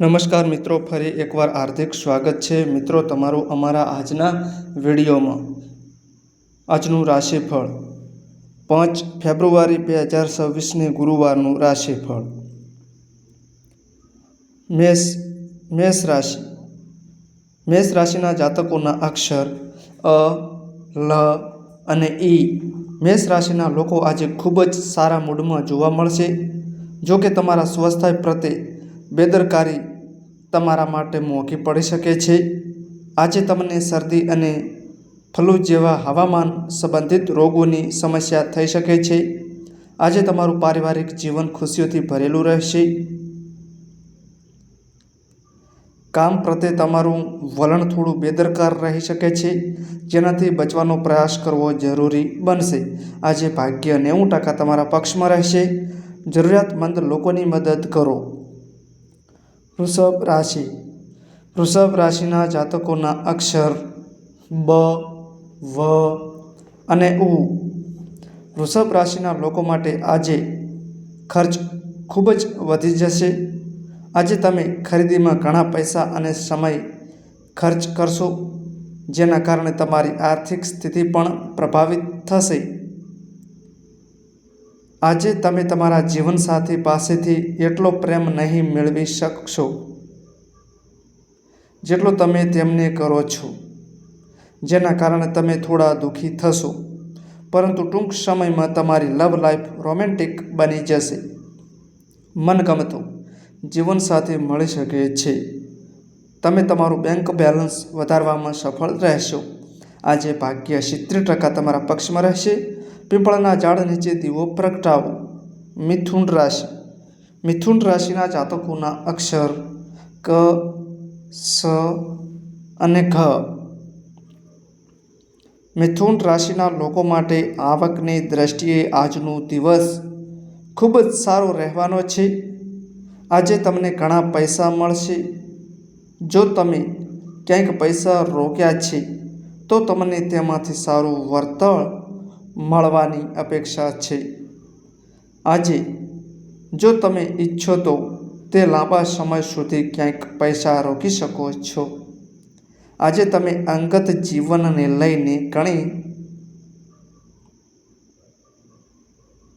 નમસ્કાર મિત્રો, ફરી એકવાર હાર્દિક સ્વાગત છે. મિત્રો, તમારું અમારા આજના વિડીયોમાં આજનું રાશિફળ પાંચ ફેબ્રુઆરી બે હજાર છવ્વીસની ગુરુવારનું રાશિફળ. મેષ મેષ રાશિ, મેષ રાશિના જાતકોના અક્ષર અ, લ અને ઈ મેષ રાશિના લોકો આજે ખૂબ જ સારા મૂડમાં જોવા મળશે. જો કે તમારા સ્વસ્થાય પ્રત્યે બેદરકારી તમારા માટે મોંઘી પડી શકે છે. આજે તમને શરદી અને ફલૂ જેવા હવામાન સંબંધિત રોગોની સમસ્યા થઈ શકે છે. આજે તમારું પારિવારિક જીવન ખુશીઓથી ભરેલું રહેશે. કામ પ્રત્યે તમારું વલણ થોડું બેદરકાર રહી શકે છે. જેનાથી બચવાનો પ્રયાસ કરવો જરૂરી બનશે. આજે ભાગ્ય નેવું ટકા તમારા પક્ષમાં રહેશે. જરૂરિયાતમંદ લોકોની મદદ કરો. વૃષભ રાશિ. વૃષભ રાશિના જાતકોના અક્ષર બ, વ અને ઉ. વૃષભ રાશિના લોકો માટે આજે ખર્ચ ખૂબ જ વધી જશે. આજે તમે ખરીદીમાં ઘણા પૈસા અને સમય ખર્ચ કરશો, જેના કારણે તમારી આર્થિક સ્થિતિ પણ પ્રભાવિત થશે. આજે તમે તમારા જીવનસાથી પાસેથી એટલો પ્રેમ નહીં મેળવી શકશો જેટલો તમે તેમને કરો છો. જેના કારણે તમે થોડા દુઃખી થશો. પરંતુ ટૂંક સમયમાં તમારી લવ લાઈફ રોમેન્ટિક બની જશે. મનગમતું જીવનસાથી મળી શકે છે. તમે તમારું બેંક બેલેન્સ વધારવામાં સફળ રહેશો. આજે ભાગ્ય સિત્તેર ટકા તમારા પક્ષમાં રહેશે. પીપળના ઝાડ નીચે દીવો પ્રગટાવો. મિથુન રાશિ. મિથુન રાશિના જાતકોના અક્ષર ક, સ અને ઘ. મિથુન રાશિના લોકો માટે આવકની દ્રષ્ટિએ આજનો દિવસ ખૂબ જ સારો રહેવાનો છે. આજે તમને ઘણા પૈસા મળશે. જો તમે ક્યાંક પૈસા રોક્યા છે તો તમને તેમાંથી સારું વળતર મળવાની અપેક્ષા છે. આજે, જો તમે ઈચ્છો તો તે લાંબા સમય સુધી ક્યાંક પૈસા રોકી શકો છો. આજે તમે અંગત જીવનને લઈને ઘણી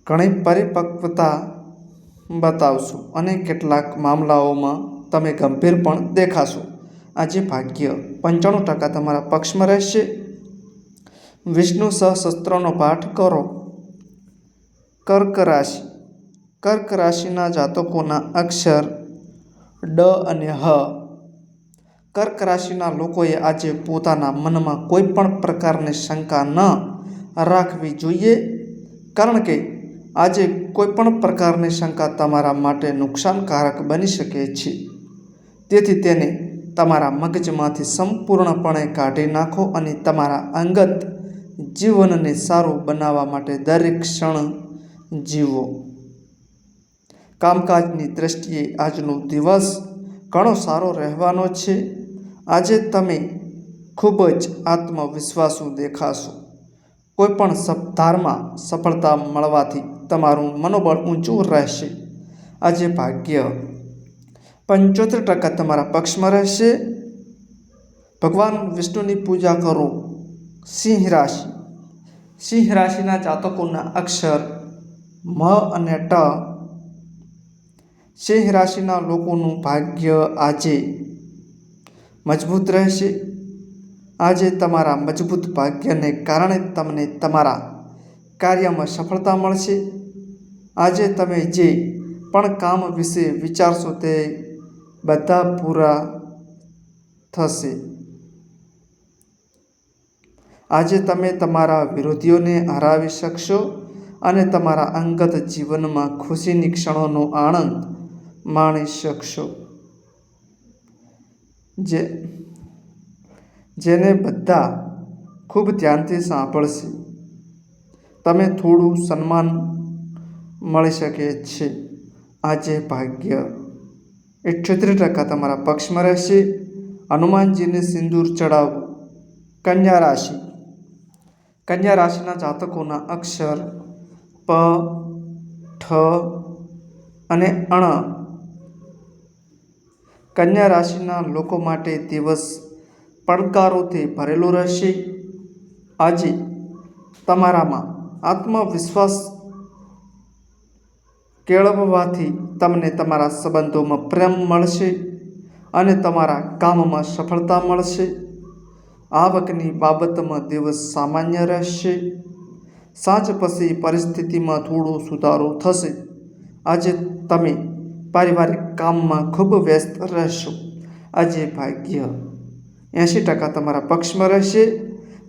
ઘણી પરિપક્વતા બતાવશો અને કેટલાક મામલાઓમાં તમે ગંભીર પણ દેખાશો. આજે ભાગ્ય. પંચાણું ટકા તમારા પક્ષમાં રહેશે. વિષ્ણુ સહસ્ત્રનો પાઠ કરો. કર્ક રાશિ કર્ક રાશિના જાતકોના અક્ષર ડ અને હ. કર્ક રાશિના લોકોએ આજે પોતાના મનમાં કોઈ પણ પ્રકારની શંકા ન રાખવી જોઈએ, કારણ કે આજે કોઈ પણ પ્રકારની શંકા તમારા માટે નુકસાનકારક બની શકે છે. તેથી તેને તમારા મગજમાંથી સંપૂર્ણપણે કાઢી નાખો અને તમારા અંગત જીવનને સારું બનાવવા માટે દરેક ક્ષણ જીવો. કામકાજની દ્રષ્ટિએ આજનો દિવસ ઘણો સારો રહેવાનો છે. આજે તમે ખૂબ જ આત્મવિશ્વાસુ દેખાશો. કોઈ પણ સપ્તાહમાં સફળતા મળવાથી તમારું મનોબળ ઊંચું રહેશે. આજે ભાગ્ય પંચોતેર ટકા તમારા પક્ષમાં રહેશે. ભગવાન વિષ્ણુની પૂજા કરો. સિંહ રાશિ. સિંહ રાશિના જાતકોના અક્ષર મ અને ટ. સિંહ રાશિના લોકોનું ભાગ્ય આજે મજબૂત રહેશે. આજે તમારા મજબૂત ભાગ્યને કારણે તમને તમારા કાર્યમાં સફળતા મળશે. આજે તમે જે પણ કામ વિશે વિચારશો તે બધા પૂરા થશે. આજે તમે તમારા વિરોધીઓને હરાવી શકશો અને તમારા અંગત જીવનમાં ખુશીની ક્ષણોનો આનંદ માણી શકશો. જે, જેને બધા ખૂબ ધ્યાનથી સાંભળશે. તમે થોડું સન્માન મળી શકે છે. આજે ભાગ્ય ઇઠ્યોતેર ટકા તમારા પક્ષમાં રહેશે. હનુમાનજીને સિંદૂર ચડાવવું કન્યા રાશિ. કન્યા રાશિના જાતકોના અક્ષર પ, ઠ અને અણ. કન્યા રાશિના લોકો માટે દિવસ પડકારોથી ભરેલો રહેશે. આજે તમારામાં આત્મવિશ્વાસ કેળવવાથી તમને તમારા સંબંધોમાં પ્રેમ મળશે અને તમારા કામમાં સફળતા મળશે. આવકની બાબતમાં દિવસ સામાન્ય રહેશે. સાંજ પછી પરિસ્થિતિમાં થોડો સુધારો થશે. આજે તમે પારિવારિક કામમાં ખૂબ વ્યસ્ત રહેશો. આજે ભાગ્ય એંશી ટકા તમારા પક્ષમાં રહેશે.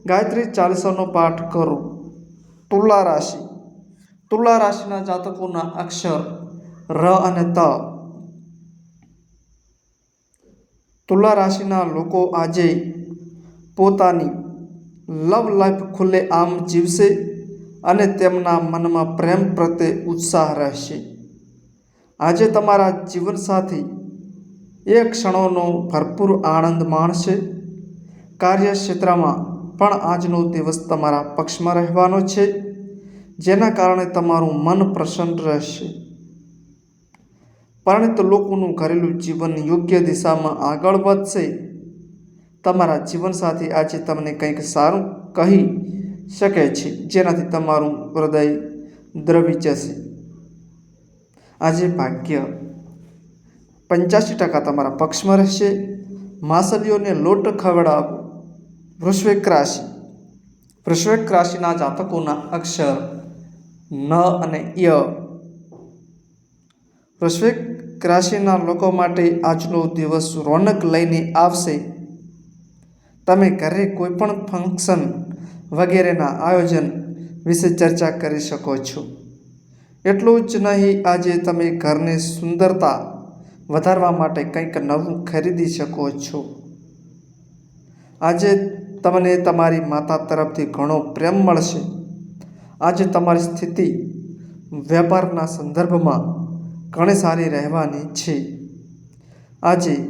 ગાયત્રી ચાલીસાનો પાઠ કરો. તુલા રાશિ. તુલા રાશિના જાતકોના અક્ષર ર અને ત તુલા રાશિના લોકો આજે પોતાની લવ લાઈફ ખુલ્લે આમ જીવશે અને તેમના મનમાં પ્રેમ પ્રત્યે ઉત્સાહ રહેશે આજે તમારા જીવનસાથી એ ક્ષણોનો ભરપૂર આનંદ માણશે કાર્યક્ષેત્રમાં પણ આજનો દિવસ તમારા પક્ષમાં રહેવાનો છે જેના કારણે તમારું મન પ્રસન્ન રહેશે પરિણિત લોકોનું ઘરેલું જીવન યોગ્ય દિશામાં આગળ વધશે. તમારા જીવનસાથી આજે તમને કંઈક સારું કહી શકે છે, જેનાથી તમારું હૃદય દ્રવી જશે. આજે ભાગ્ય પંચ્યાસી ટકા તમારા પક્ષમાં રહેશે. માસલીઓને લોટ ખવડાવો. વૃશ્વિક રાશિ. વૃશ્વિક રાશિના જાતકોના અક્ષર ન અને ય વૃશ્વિક રાશિના લોકો માટે આજનો દિવસ રોનક લઈને આવશે. તમે ઘરે કોઈ પણ ફંક્શન વગેરેના આયોજન વિશે ચર્ચા કરી શકો છો. એટલું જ નહીં, આજે તમે ઘરની સુંદરતા વધારવા માટે કંઈક નવું ખરીદી શકો છો. આજે તમને તમારી માતા તરફથી ઘણો પ્રેમ મળશે. આજે તમારી સ્થિતિ વેપારના સંદર્ભમાં ઘણી સારી રહેવાની છે. આજે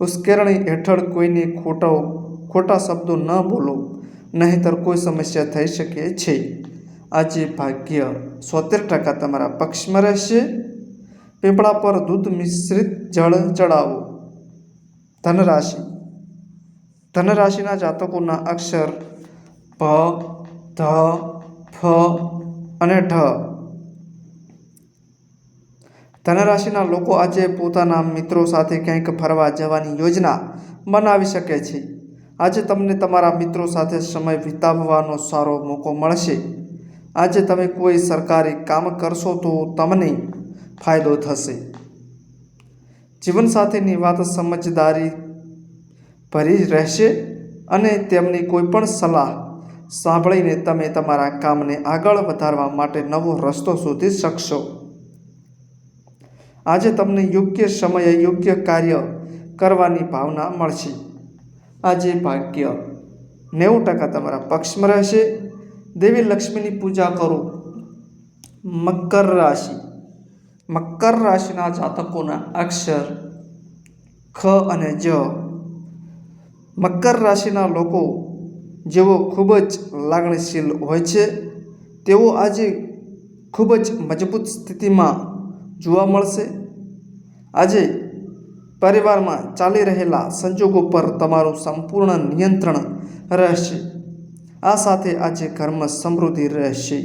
ઉશ્કેરણી હેઠળ કોઈને ખોટો, ખોટા શબ્દો ન બોલો, નહીંતર કોઈ સમસ્યા થઈ શકે છે. આજે ભાગ્ય સોતેર ટકા તમારા પક્ષમાં રહેશે. પીપળા પર દૂધ મિશ્રિત જળ ચડાવો. ધનરાશિ. ધનરાશિના જાતકોના અક્ષર ભ ધ, ફ અને ઢ. ધનરાશિના લોકો આજે પોતાના મિત્રો સાથે ક્યાંક ફરવા જવાની યોજના બનાવી શકે છે. આજે તમને તમારા મિત્રો સાથે સમય વિતાવવાનો સારો મોકો મળશે. આજે તમે કોઈ સરકારી કામ કરશો તો તમને ફાયદો થશે. જીવનસાથીની વાત સમજદારી ભરી રહેશે અને તેમની કોઈ પણ સલાહ સાંભળીને તમે તમારા કામને આગળ વધારવા માટે નવો રસ્તો શોધી શકશો. આજે તમને યોગ્ય સમયે યોગ્ય કાર્ય કરવાની ભાવના મળશે. આજે ભાગ્ય નેવું ટકા તમારા પક્ષમાં રહેશે. દેવી લક્ષ્મીની પૂજા કરો. મકર રાશિ. મકર રાશિના જાતકોના અક્ષર ખ અને જ. મકર રાશિના લોકો જેઓ ખૂબ જ લાગણીશીલ હોય છે, તેઓ આજે ખૂબ જ મજબૂત સ્થિતિમાં જોવા મળશે. આજે પરિવારમાં ચાલી રહેલા સંજોગો પર તમારું સંપૂર્ણ નિયંત્રણ રહેશે. આ સાથે આજે ઘરમાં સમૃદ્ધિ રહેશે.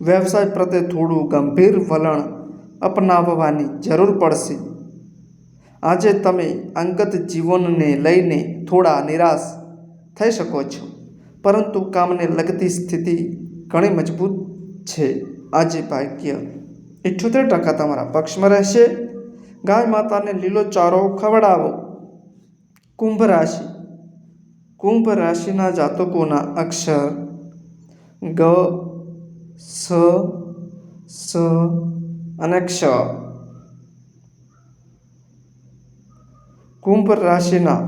વ્યવસાય પ્રત્યે થોડું ગંભીર વલણ અપનાવવાની જરૂર પડશે. આજે તમે અંગત જીવનને લઈને થોડા નિરાશ થઈ શકો છો, પરંતુ કામને લગતી સ્થિતિ ઘણી મજબૂત છે. આજે ભાગ્ય ઇઠ્યોતેર ટકા તમારા પક્ષમાં રહેશે. ગાય માતાને લીલો ચારો ખવડાવો. કુંભ રાશિ. કુંભ રાશિના જાતકોના અક્ષર ગ, સ સ અને ક્ષ. કુંભ રાશિના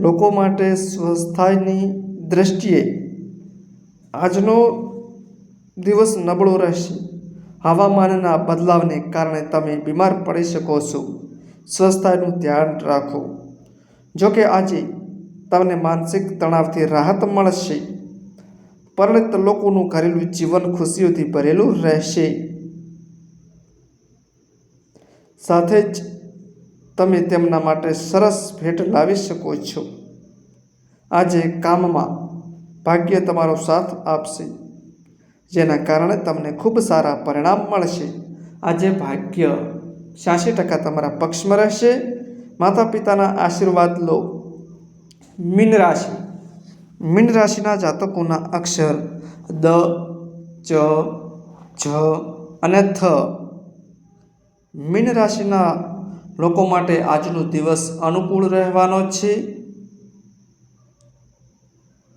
લોકો માટે સ્વસ્થાયની દ્રષ્ટિએ આજનો દિવસ નબળો રહેશે. હવામાનના બદલાવને કારણે તમે બીમાર પડી શકો છો. સ્વસ્થતાનું ધ્યાન રાખો. જો કે આજે તમને માનસિક તણાવથી રાહત મળશે. પરિણિત લોકોનું ઘરેલું જીવન ખુશીઓથી ભરેલું રહેશે. સાથે જ તમે તેમના માટે સરસ ભેટ લાવી શકો છો. આજે કામમાં ભાગ્ય તમારો સાથ આપશે. જેના કારણે તમને ખૂબ સારા પરિણામ મળશે. આજે ભાગ્ય છ્યાસી ટકા તમારા પક્ષમાં રહેશે. માતા પિતાના આશીર્વાદ લો. મીન રાશિ. મીન રાશિના જાતકોના અક્ષર દ, ચ, જ અને થ. મીન રાશિના લોકો માટે આજનો દિવસ અનુકૂળ રહેવાનો છે.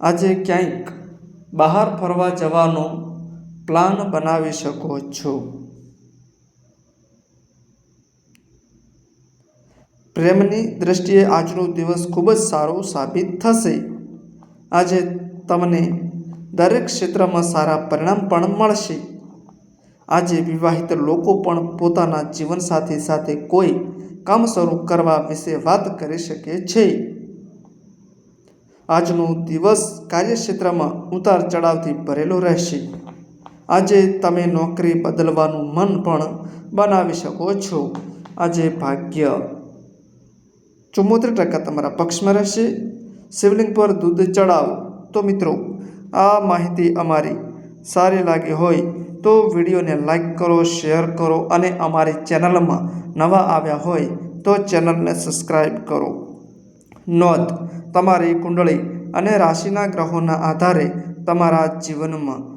આજે ક્યાંક બહાર ફરવા જવાનો પ્લાન બનાવી શકો છો. પ્રેમની દ્રષ્ટિએ આજનો દિવસ ખૂબ જ સારો સાબિત થશે. આજે તમને દરેક ક્ષેત્રમાં સારા પરિણામ પણ મળશે. આજે વિવાહિત લોકો પણ પોતાના જીવનસાથી સાથે કોઈ કામ શરૂ કરવા વિશે વાત કરી શકે છે. આજનો દિવસ કાર્યક્ષેત્રમાં ઉતાર ચઢાવથી ભરેલો રહેશે. આજે તમે નોકરી બદલવાનું મન પણ બનાવી શકો છો. આજે ભાગ્ય. ચુમ્મોતેર ટકા તમારા પક્ષમાં રહેશે. શિવલિંગ પર દૂધ ચડાવો. તો મિત્રો, આ માહિતી અમારી સારી લાગી હોય તો વિડીયોને લાઈક કરો, શેર કરો અને અમારી ચેનલમાં નવા આવ્યા હોય તો ચેનલને સબસ્ક્રાઈબ કરો. નોંધ, તમારી કુંડળી અને રાશિના ગ્રહોના આધારે તમારા જીવનમાં